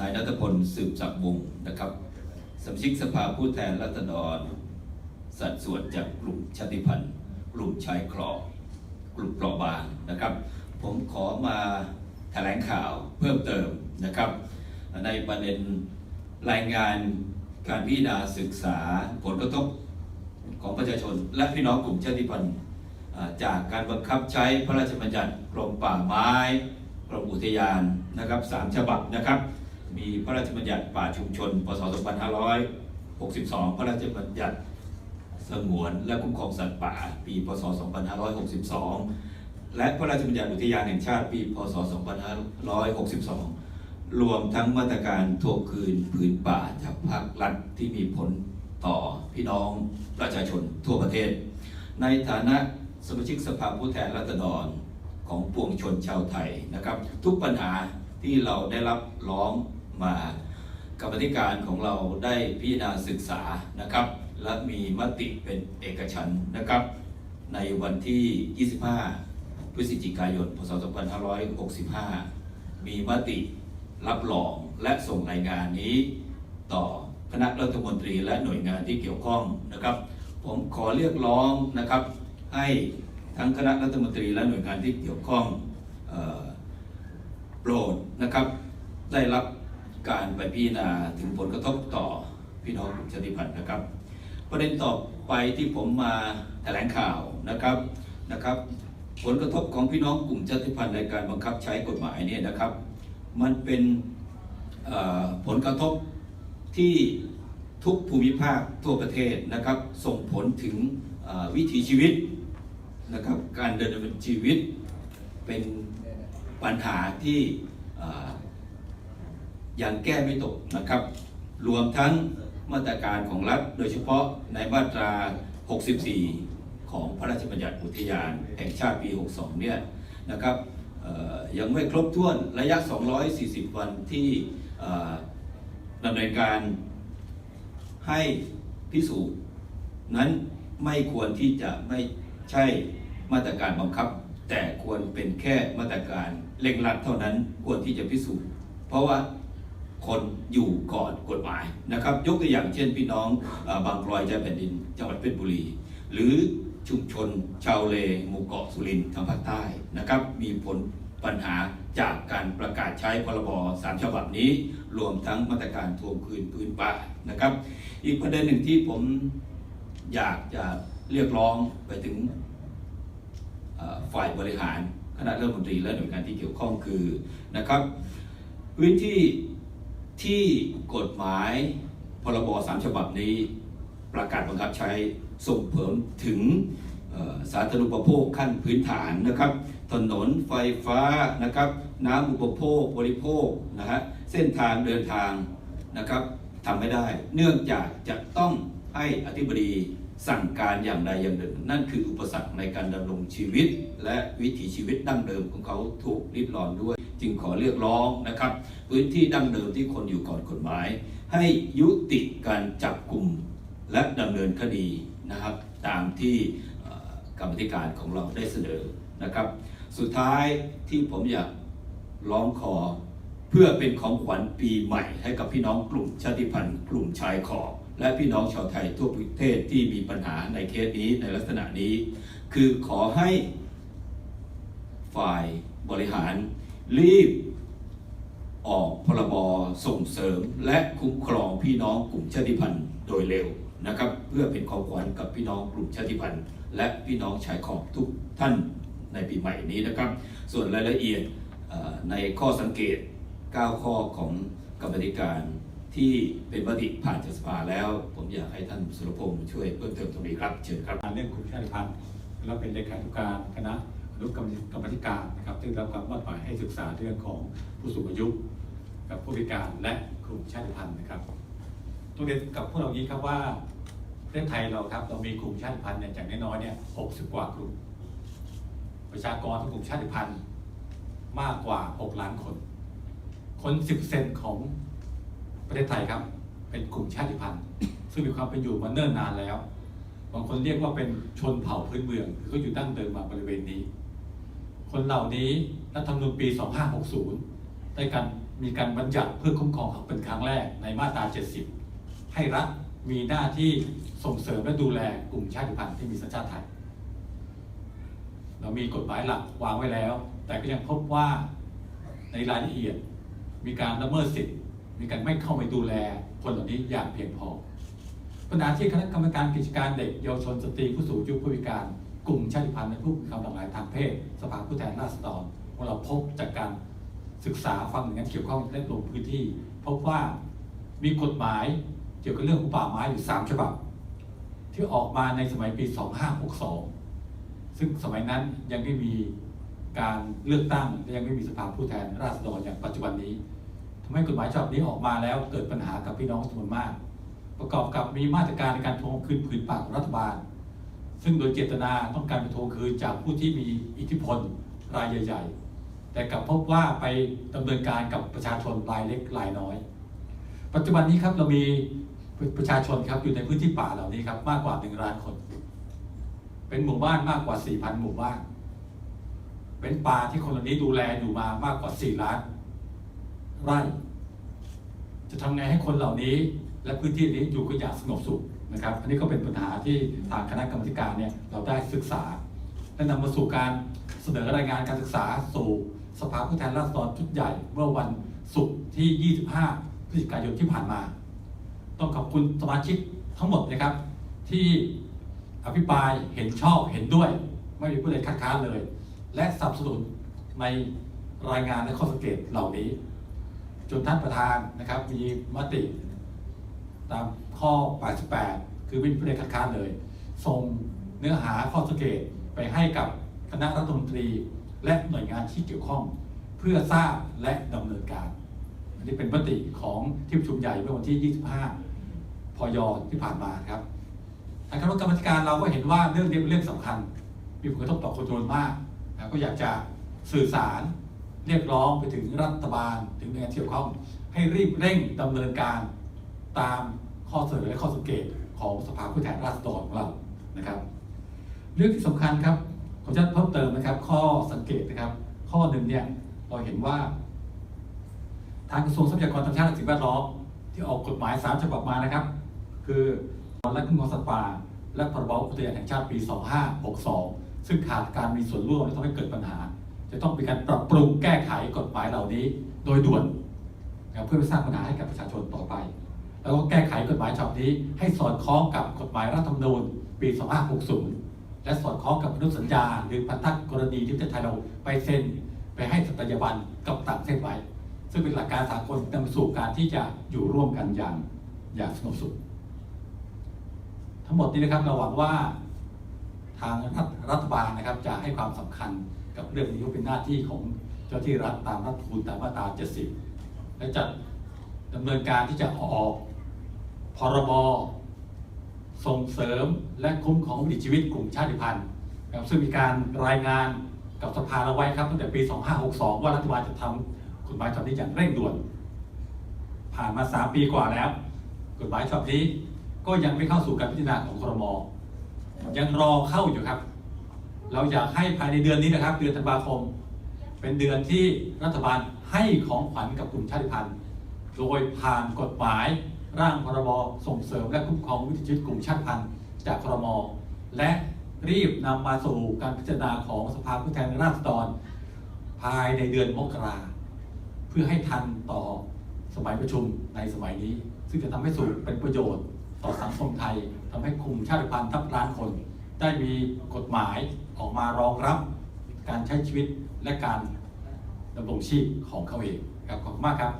นายนัทพลสืบศักวงนะครับสมาชิกสภาผู้แทนรัษฎร สัดส่วนจากกลุ่มชาติพันธุ์ กลุ่มชายคลอกลุ่มเปราะบางนะครับ ผมขอมาแถลงข่าวเพิ่มเติมนะครับ ในประเด็นรายงานการพิจารณาศึกษาผลกระทบของประชาชน และพี่น้องกลุ่มชาติพันธุ์จากการบังคับใช้พระราชบัญญัติกรมป่าไม้กรมอุทยานนะครับสามฉบับนะครับ มีพระราชบัญญัติป่าชุมชน พศ 2562 พระราชบัญญัติสงวนและคุ้มครองสัตว์ป่า ปี พศ 2562 และพระราชบัญญัติอุทยานแห่งชาติ ปี พศ 2562 รวมทั้งมาตรการทวงคืนผืนป่าจากภาครัฐที่มีผลต่อพี่น้องประชาชนทั่วประเทศ ในฐานะสมาชิกสภาผู้แทนราษฎรของปวงชนชาวไทยนะครับ ทุกปัญหาที่เราได้รับร้อง มากรรมธิการของเราได้พิจารณาศึกษานะครับ และมีมติเป็นเอกฉันนะครับ ในวันที่ 25 พฤศจิกายน พศ 2565 มีมติรับรองและส่งรายงานนี้ ต่อคณะรัฐมนตรีและหน่วยงานที่เกี่ยวข้องนะครับ ผมขอเรียกร้องนะครับ ให้ทั้งคณะรัฐมนตรีและหน่วยงานที่เกี่ยวข้องออโปรดนะครับได้รับ การไปพิจารณาถึงผลกระทบต่อพี่น้องกลุ่มชาติพันธุ์นะครับ ประเด็นต่อไปที่ผมมาแถลงข่าวนะครับนะครับ ผลกระทบของพี่น้องกลุ่มชาติพันธุ์ในการบังคับใช้กฎหมายเนี่ยนะครับ มันเป็นผลกระทบที่ทุกภูมิภาคทั่วประเทศนะครับ ส่งผลถึงวิถีชีวิตนะครับการดำเนินชีวิตเป็นปัญหาที่ ยังแก้ไม่ตกนะครับ รวมทั้งมาตรการของรัฐ โดยเฉพาะในมาตรา 64 ของพระราชบัญญัติอุทยานแห่งชาติปี 62 เนี่ยนะครับยังไม่ครบถ้วนระยะ 240 วันที่ดำเนินการให้พิสูจน์นั้นไม่ควรที่จะไม่ใช่มาตรการบังคับ แต่ควรเป็นแค่มาตรการเร่งรัดเท่านั้นควรที่จะพิสูจน์ เพราะว่า คนอยู่ก่อนกฎหมายนะครับ ยกตัวอย่างเช่นพี่น้องอบางกลอยใจแผ่นดินจังหวัดเพชรบุรี หรือชุมชนชาวเลหมู่เกาะสุรินทร์ทางภาคใต้นะครับมีผลปัญหาจากการประกาศใช้พรบสามฉบับนี้ รวมทั้งมาตรการทวงคืนพื้นป่านะครับ อีกประเด็นหนึ่งที่ผมอยากจะเรียกร้องไปถึงฝ่ายบริหารคณะรัฐมนตรีและหน่วยงานที่เกี่ยวข้องคือนะครับ พื้นที่ ที่กฎหมายพรบสามฉบับนี้ประกาศบังคับใช้ส่งผลถึงสาธารณูปโภคขั้นพื้นฐานนะครับ ถนนไฟฟ้านะครับ น้ำอุปโภคบริโภคนะฮะเส้นทางเดินทางนะครับทำไม่ได้ เนื่องจากจะต้องให้อธิบดีสั่งการอย่างใดอย่างหนึ่ง นั่นคืออุปสรรคในการดำรงชีวิต และวิถีชีวิตดั้งเดิมของเขาถูกริดรอนด้วย จึงขอเรียกร้องนะครับ พื้นที่ดั้งเดิมที่คนอยู่ก่อนกฎหมาย ให้ยุติการจับกลุ่มและดำเนินคดีนะครับ ตามที่กรรมธิการของเราได้เสนอนะครับ สุดท้ายที่ผมอยากร้องขอเพื่อเป็นของขวัญปีใหม่ ให้กับพี่น้องกลุ่มชาติพันธุ์ กลุ่มชายขอบและพี่น้องชาวไทยทั่วประเทศที่มีปัญหาในเคสนี้ในลักษณะนี้ คือขอให้ฝ่ายบริหาร รีบออกพรบส่งเสริมและคุ้มครองพี่น้องกลุ่มชาติพันธุ์โดยเร็วนะครับ เพื่อเป็นของขวัญกับพี่น้องกลุ่มชาติพันธุ์ และพี่น้องชายขอบทุกท่านในปีใหม่นี้นะครับ ส่วนรายละเอียดในข้อสังเกต 9 ข้อของกรรมธิการที่เป็นมติผ่านจากสภาแล้ว ผมอยากให้ท่านสุรพงศ์ช่วยเพิ่มเติมตรงนี้ครับเชิญครับการเรื่องกลุ่มชาติพันธุ์และเป็นเลขาธิการคณะ นุกรรมกรรมธิการนะครับซึ่งรับความมอบหมายให้ศึกษาเรื่องของผู้สูงอายุ กับผู้พิการและกลุ่มชาติพันธุ์นะครับต้องเรียนกับพวกเรานี้ครับว่าประเทศไทยเราครับเรามีกลุ่มชาติพันธุ์เนี่ยจากน้อยๆเนี่ย60กว่ากลุ่ม ประชากรของกลุ่มชาติพันธุ์มากกว่า 6 ล้านคน คน10เซนของประเทศไทยครับ เป็นกลุ่มชาติพันธุ์ ซึ่งมีความเป็นอยู่มาเนิ่นนานแล้ว บางคนเรียกว่าเป็นชนเผ่าพื้นเมือง คือเขาอยู่ดั้งเดิมมาบริเวณนี้ คนเหล่านี้รัฐธรรมนูญปี 2560 ได้การมีการบัญญัติเพื่อคุ้มครองเขาเป็นครั้งแรกในมาตรา 70 ให้รัฐมีหน้าที่ส่งเสริมและดูแลกลุ่มชาติพันธุ์ที่มีสัญชาติไทย เรามีกฎหมายหลักวางไว้แล้ว แต่ก็ยังพบว่าในรายละเอียดมีการละเมิดสิทธิ์ มีการไม่เข้าไปดูแลคนเหล่านี้อย่างเพียงพอปัญหาที่คณะกรรมการกิจการเด็กเยาวชนสตรีผู้สูงอายุผู้พิการ กลุ่มชาติพันธุ์และผู้มีความหลากหลายทางเพศ สภาผู้แทนราษฎรของเราพบจากการศึกษาฟังหน่วยงานเกี่ยวข้องและลงพื้นที่ พบว่ามีกฎหมายเกี่ยวกับเรื่องของป่าไม้อยู่ 3 ฉบับ ที่ออกมาในสมัยปี 2562 ซึ่งสมัยนั้นยังไม่มีการเลือกตั้งและยังไม่มีสภาผู้แทนราษฎรอย่างปัจจุบันนี้ทำให้กฎหมายฉบับนี้ออกมาแล้วเกิดปัญหากับพี่น้องจำนวนมาก ประกอบกับมีมาตรการในการทวงคืนผืนป่าของรัฐบาล ซึ่งโดยเจตนาต้องการไปทวงคืนจากผู้ที่มีอิทธิพลรายใหญ่ๆ แต่กลับพบว่าไปดำเนินการกับประชาชนรายเล็กรายน้อย ปัจจุบันนี้ครับเรามีประชาชนครับอยู่ในพื้นที่ป่าเหล่านี้ครับมากกว่า1ล้านคน เป็นหมู่บ้านมากกว่า 4,000 หมู่บ้าน เป็นป่าที่คนเหล่านี้ดูแลอยู่มามากกว่า 4 ล้านไร่ จะทำไงให้คนเหล่านี้และพื้นที่นี้อยู่กันอย่างสงบสุข นะครับ อันนี้ก็เป็นปัญหาที่ทางคณะกรรมการเนี่ยเราได้ศึกษา และนำมาสู่การเสนอรายงานการศึกษาสู่สภาผู้แทนราษฎรชุดใหญ่เมื่อวันศุกร์ที่ 25 พฤศจิกายนที่ผ่านมา ต้องขอบคุณสมาชิกทั้งหมดนะครับ ที่อภิปรายเห็นชอบเห็นด้วย ไม่มีผู้ใดคัดค้านเลย และสนับสนุนในรายงานและข้อสังเกตเหล่านี้ จนท่านประธานนะครับมีมติ ตามข้อ 88 คือไม่มีผู้ใดคัดค้านเลย ส่งเนื้อหาข้อสังเกตไปให้กับคณะรัฐมนตรี และหน่วยงานที่เกี่ยวข้อง เพื่อทราบและดำเนินการ อันนี้เป็นมติของที่ประชุมใหญ่เมื่อวันที่ 25 พยที่ผ่านมาครับทางคณะกรรมการเราก็เห็นว่าเรื่องนี้เป็นเรื่องสำคัญ มีผลกระทบต่อคนจำนวนมากนะก็อยากจะสื่อสารเรียกร้องไปถึงรัฐบาลถึงหน่วยงานที่เกี่ยวข้อง ให้รีบเร่งดำเนินการ ตามข้อเสนอและข้อสังเกตของสภาผู้แทนราษฎรของเรานะครับ เรื่องที่สำคัญครับขออนุญาตเพิ่มเติมนะครับ ข้อสังเกตนะครับ ข้อหนึ่งเนี่ยเราเห็นว่า ทางกระทรวงทรัพยากรธรรมชาติและสิ่งแวดล้อมที่ออกกฎหมาย 3 ฉบับมานะครับ คือและคุ้มครองสัตว์ป่า และพรบอุทยานแห่งชาติปี 2562 ซึ่งขาดการมีส่วนร่วมและทำให้เกิดปัญหา จะต้องมีการปรับปรุงแก้ไขกฎหมายเหล่านี้ โดยด่วนเพื่อไปสร้างปัญหาให้กับประชาชนต่อไป แล้วก็แก้ไขกฎหมายฉบับนี้ ให้สอดคล้องกับกฎหมายรัฐธรรมนูญปี 2560 และสอดคล้องกับอนุสัญญา หรือพันธกรณีที่ประเทศไทยเราไปเซ็นไปให้สัตยาบันกับต่างประเทศไว้ ซึ่งเป็นหลักการสากลนำสู่การที่จะอยู่ร่วมกันอย่างอย่างสงบสุข ทั้งหมดนี้นะครับเราหวังว่าทางรัฐรฐบาลนะครับจะให้ความสำคัญกับเรื่องนี้เป็นหน้าที่ของเจ้าที่รัฐตามรัฐธรรมนูญตามมาตรา 70 และจะดำเนินการที่จะออก พรบส่งเสริมและคุ้มครองวิถีชีวิตกลุ่มชาติพันธุ์นะครับซึ่งมีการรายงานกับสภาเราไว้ครับตั้งแต่ปี 2562 ว่ารัฐบาลจะทำกฎหมายฉบับนี้อย่างเร่งด่วน ผ่านมา 3 ปีกว่าแล้ว กฎหมายฉบับนี้ก็ยังไม่เข้าสู่การพิจารณาของครม ยังรอเข้าอยู่ครับ เราอยากให้ภายในเดือนนี้นะครับ เดือนธันวาคม เป็นเดือนที่รัฐบาลให้ของขวัญกับกลุ่มชาติพันธุ์ โดยผ่านกฎหมาย ร่างพรบส่งเสริมและคุ้มครองวิถีชีวิตกลุ่มชาติพันธุ์จากครม และรีบนำมาสู่การพิจารณาของสภาผู้แทนราษฎร ภายในเดือนมกราเพื่อให้ทันต่อสมัยประชุมในสมัยนี้ ซึ่งจะทำให้สู่เป็นประโยชน์ต่อสังคมไทยทำให้กลุ่มชาติพันธุ์ทับล้านคน ได้มีกฎหมายออกมารองรับ การใช้ชีวิตและการดำรงชีพของเขาเองครับขอบคุณมากครับ